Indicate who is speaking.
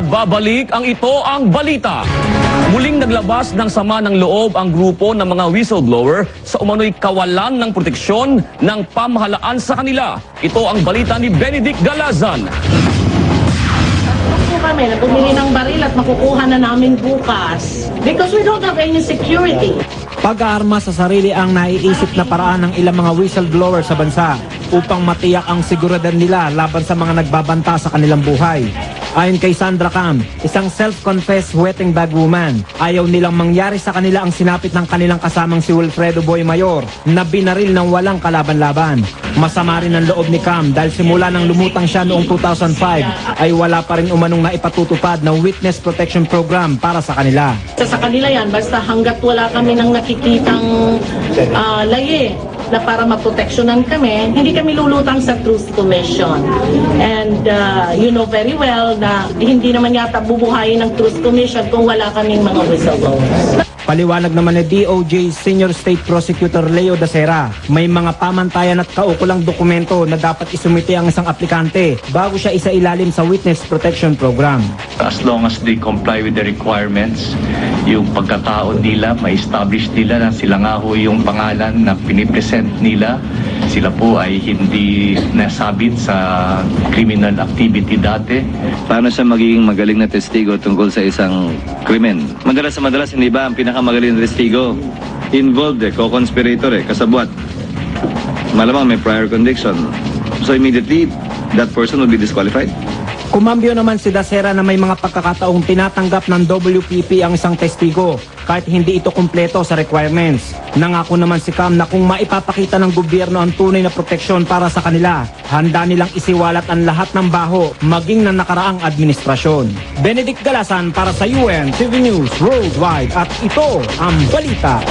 Speaker 1: Nagbabalik ang ito ang balita. Muling naglabas ng sama ng loob ang grupo ng mga whistleblower sa umano'y kawalan ng proteksyon ng pamahalaan sa kanila. Ito ang balita ni Benedict Galazan.
Speaker 2: po kami na bumili ng baril at makukuha na namin bukas. Because we don't have any security.
Speaker 3: Pag-aarma sa sarili ang naiisip na paraan ng ilang mga whistleblower sa bansa upang matiyak ang seguridad nila laban sa mga nagbabanta sa kanilang buhay. Ayon kay Sandra Cam, isang self-confessed wetting bag woman, ayaw nilang mangyari sa kanila ang sinapit ng kanilang kasamang si Wilfredo Boy Mayor na binaril ng walang kalaban-laban. Masama rin ang loob ni Cam dahil simula nang lumutang siya noong 2005 ay wala pa rin umanong naipatutupad na witness protection program para sa kanila.
Speaker 2: Sa, sa kanila yan, basta hanggat wala kami nang nakikitang ah, laye na para maproteksyonan kami, hindi kami lulutang sa Truth Commission. And ah, you know very well na hindi naman yata bubuhayin ng Truth Commission kung wala kaming mga whistleblowers.
Speaker 3: Paliwanag naman ni DOJ Senior State Prosecutor Leo Dacera, may mga pamantayan at kaukulang dokumento na dapat isumite ang isang aplikante bago siya isa ilalim sa Witness Protection Program.
Speaker 4: as long as they comply with the requirements, yung pagkatao nila, ma-establish nila na sila nga ho yung pangalan na pinipresent nila, sila po ay hindi nasabit sa criminal activity dati.
Speaker 5: Paano siya magiging magaling na testigo tungkol sa isang krimen? Madalas sa madalas, hindi ba ang pinakamagaling na testigo? Involved eh, co-conspirator eh, kasabwat. Malamang may prior conviction. So immediately, that person will be disqualified.
Speaker 3: Kumambyo naman si Dacera na may mga pagkakataong tinatanggap ng WPP ang isang testigo kahit hindi ito kumpleto sa requirements. Nangako naman si Cam na kung maipapakita ng gobyerno ang tunay na proteksyon para sa kanila, handa nilang isiwalat ang lahat ng baho maging ng nakaraang administrasyon. Benedict Galasan para sa UN TV News Worldwide at ito ang balita.